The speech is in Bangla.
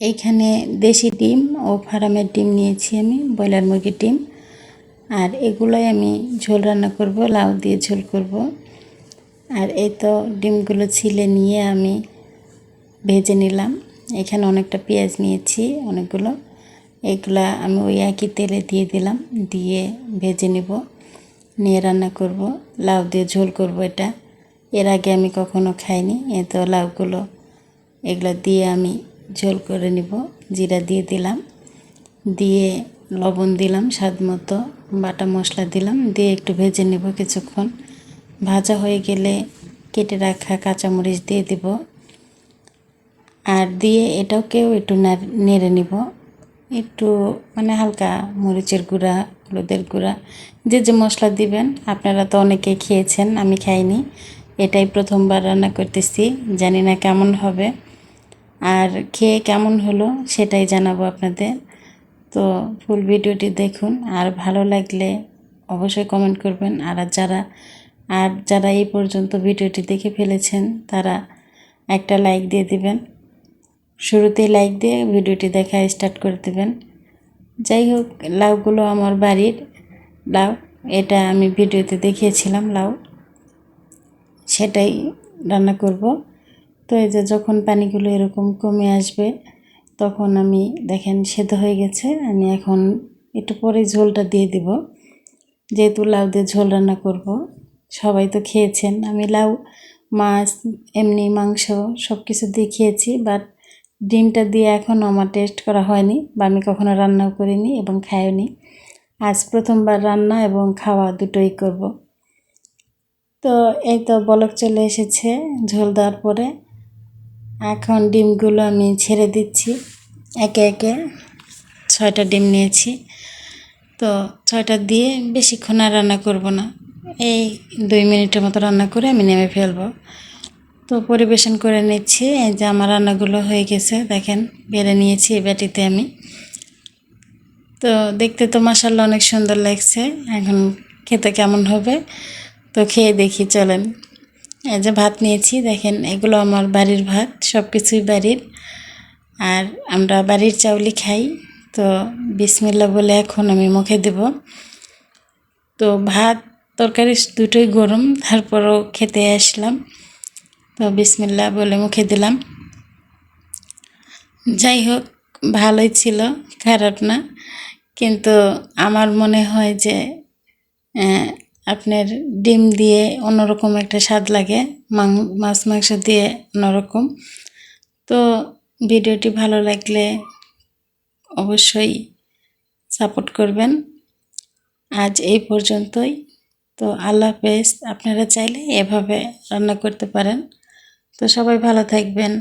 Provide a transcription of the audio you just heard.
এইখানে দেশি ডিম ও ফার্মের ডিম নিয়েছি আমি, ব্রয়লার মুরগির ডিম। আর এগুলোই আমি ঝোল রান্না করব, লাউ দিয়ে ঝোল করব। আর এই তো ডিমগুলো ছিলে নিয়ে আমি ভেজে নিলাম। এখানে অনেকটা পেঁয়াজ নিয়েছি, অনেকগুলো। এগুলা আমি ওই একই তেলে দিয়ে দিলাম, দিয়ে ভেজে নিব, নিয়ে রান্না করব। লাউ দিয়ে ঝোল করব এটা। এর আগে আমি কখনো খাইনি, এ তো লাউগুলো এগুলো দিয়ে আমি ঝোল করে নিব, জিরা দিয়ে দিলাম। দিয়ে লবণ দিলাম, স্বাদ মতো বাটা মশলা দিলাম। দিয়ে একটু ভেজে নেব কিছুক্ষণ। ভাজা হয়ে গেলে কেটে রাখা কাঁচামরিচ দিয়ে দিব। আর দিয়ে এটাকেও একটু নেড়ে নিব। একটু মানে হালকা মরিচের গুঁড়া, হলুদের গুঁড়া, যে যে মশলা দিবেন। আপনারা তো অনেকে খেয়েছেন, আমি খাইনি। এটাই প্রথমবার রান্না করতেছি। জানি না কেমন হবে। আর খেয়ে কেমন হলো সেটাই জানাব আপনাদের। তো ফুল ভিডিওটি দেখুন, আর ভালো লাগলে অবশ্যই কমেন্ট করবেন। আর যারা আর যারা এই পর্যন্ত ভিডিওটি দেখে ফেলেছেন, তারা একটা লাইক দিয়ে দিবেন। শুরুতেই লাইক দিয়ে ভিডিওটি দেখা স্টার্ট করে দেবেন। যাই হোক লাউগুলো আমার বাড়ির লাউ, এটা আমি ভিডিওতে দেখিয়েছিলাম লাউ। সেটাই রান্না করব। তো এই যে যখন পানিগুলো এরকম কমে আসবে, তখন আমি দেখেন সেদ্ধ হয়ে গেছে, আমি এখন একটু পরে ঝোলটা দিয়ে দিব। যেহেতু লাউ দিয়ে ঝোল রান্না করব, সবাই তো খেয়েছেন, আমি লাউ, মাছ, এমনি মাংস সব কিছু দিয়ে খেয়েছি বাট ডিমটা দিয়ে এখনও আমার টেস্ট করা হয়নি বা আমি কখনো রান্নাও করিনি এবং খাইনি আজ প্রথমবার রান্না এবং খাওয়া দুটোই করব। তো এই তো বলক চলে এসেছে ঝোল দেওয়ার পরে। এখন ডিমগুলো আমি ছেড়ে দিচ্ছি। একে একে ছয়টা ডিম নিয়েছি। তো ছয়টা দিয়ে বেশিক্ষণ আর রান্না করব না। এই দুই মিনিটের মতো রান্না করে আমি নেমে ফেলব। তো পরিবেশন করে নিচ্ছি। এই যে আমার রান্নাগুলো হয়ে গেছে, দেখেন, বেড়ে নিয়েছি এই ব্যাটিতে আমি। তো দেখতে তো মাসাল্লা অনেক সুন্দর লাগছে। এখন খেতে কেমন হবে? তো খেয়ে দেখি, চলেন। এই যে ভাত নিয়েছি, দেখেন এগুলো আমার বাড়ির ভাত সব কিছুই বাড়ির। আর আমরা বাড়ির চাউলি খাই, তো বিসমিল্লা বলে এখন আমি মুখে দেব। তো ভাত তরকারি দুটোই গরম, তারপরও খেতে আসলাম। তো বিসমিল্লা বলে মুখে দিলাম। যাই হোক, ভালোই ছিল, খারাপ না। কিন্তু আমার মনে হয় যে আপনার ডিম দিয়ে অন্যরকম একটা স্বাদ লাগে মাছ মাংস দিয়ে অন্যরকম। তো ভিডিওটি ভালো লাগলে অবশ্যই সাপোর্ট করবেন। আজ এই পর্যন্তই। তো আল্লাহ হাফেজ, আপনারা চাইলে এভাবে রান্না করতে পারেন। তো সবাই ভালো থাকবেন।